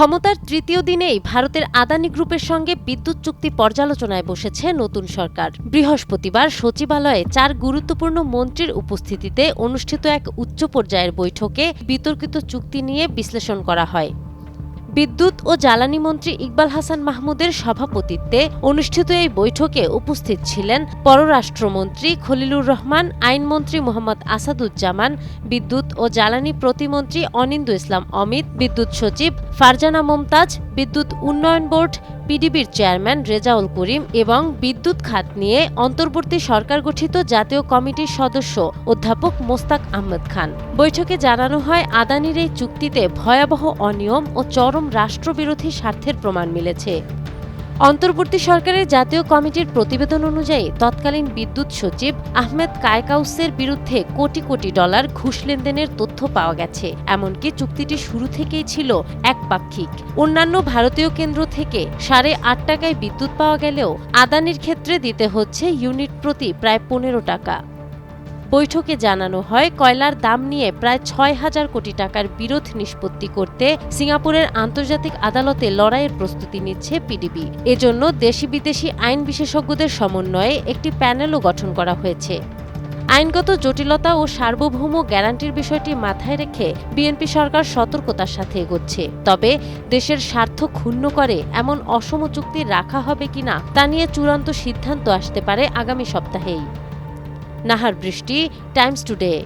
ক্ষমতার তৃতীয় দিনেই ভারতের আদানি গ্রুপের সঙ্গে বিদ্যুৎ চুক্তি পর্যালোচনায় বসেছে নতুন সরকার। বৃহস্পতিবার সচিবালয়ে চার গুরুত্বপূর্ণ মন্ত্রীর উপস্থিতিতে অনুষ্ঠিত এক উচ্চ পর্যায়ের বৈঠকে বিতর্কিত চুক্তি নিয়ে বিশ্লেষণ করা হয়। বিদ্যুৎ ও জ্বালানি মন্ত্রী ইকবাল হাসান মাহমুদের সভাপতিত্বে অনুষ্ঠিত এই বৈঠকে উপস্থিত ছিলেন পররাষ্ট্রমন্ত্রী খলিলুর রহমান, আইনমন্ত্রী মোহাম্মদ আসাদুজ্জামান, বিদ্যুৎ ও জ্বালানি প্রতিমন্ত্রী অনিন্দু ইসলাম অমিত, বিদ্যুৎ সচিব ফারজানা মমতাজ, বিদ্যুৎ উন্নয়ন বোর্ড পিডিবির চেয়ারম্যান রেজাউল করিম এবং বিদ্যুৎ খাত নিয়ে অন্তর্বর্তী সরকার গঠিত জাতীয় কমিটির সদস্য অধ্যাপক মোস্তাক আহমেদ খান। বৈঠকে জানানো হয়, আদানির এই চুক্তিতে ভয়াবহ অনিয়ম ও চরম রাষ্ট্রবিরোধী স্বার্থের প্রমাণ মিলেছে। অন্তর্বর্তী সরকারের জাতীয় কমিটির প্রতিবেদন অনুযায়ী তৎকালীন বিদ্যুৎ সচিব আহমেদ কায়কাউসের বিরুদ্ধে কোটি কোটি ডলার ঘুষ লেনদেনের তথ্য পাওয়া গেছে। এমনকি চুক্তিটি শুরু থেকেই ছিল একপাক্ষিক। অন্যান্য ভারতীয় কেন্দ্র থেকে সাড়ে আট টাকায় বিদ্যুৎ পাওয়া গেলেও আদানির ক্ষেত্রে দিতে হচ্ছে ইউনিট প্রতি প্রায় পনেরো টাকা। বৈঠকে জানানো হয়, কয়লার দাম নিয়ে প্রায় ছয় হাজার কোটি টাকার বিরোধ নিষ্পত্তি করতে সিঙ্গাপুরের আন্তর্জাতিক আদালতে লড়াইয়ের প্রস্তুতি নিচ্ছে পিডিবি। এজন্য দেশি বিদেশি আইন বিশেষজ্ঞদের সমন্বয়ে একটি প্যানেলও গঠন করা হয়েছে। আইনগত জটিলতা ও সার্বভৌম গ্যারান্টির বিষয়টি মাথায় রেখে বিএনপি সরকার সতর্কতার সাথে এগোচ্ছে। তবে দেশের স্বার্থ ক্ষুণ্ণ করে এমন অসম চুক্তি রাখা হবে কিনা তা নিয়ে চূড়ান্ত সিদ্ধান্ত আসতে পারে আগামী সপ্তাহেই। নাহার বৃষ্টি টাইমস টুডে।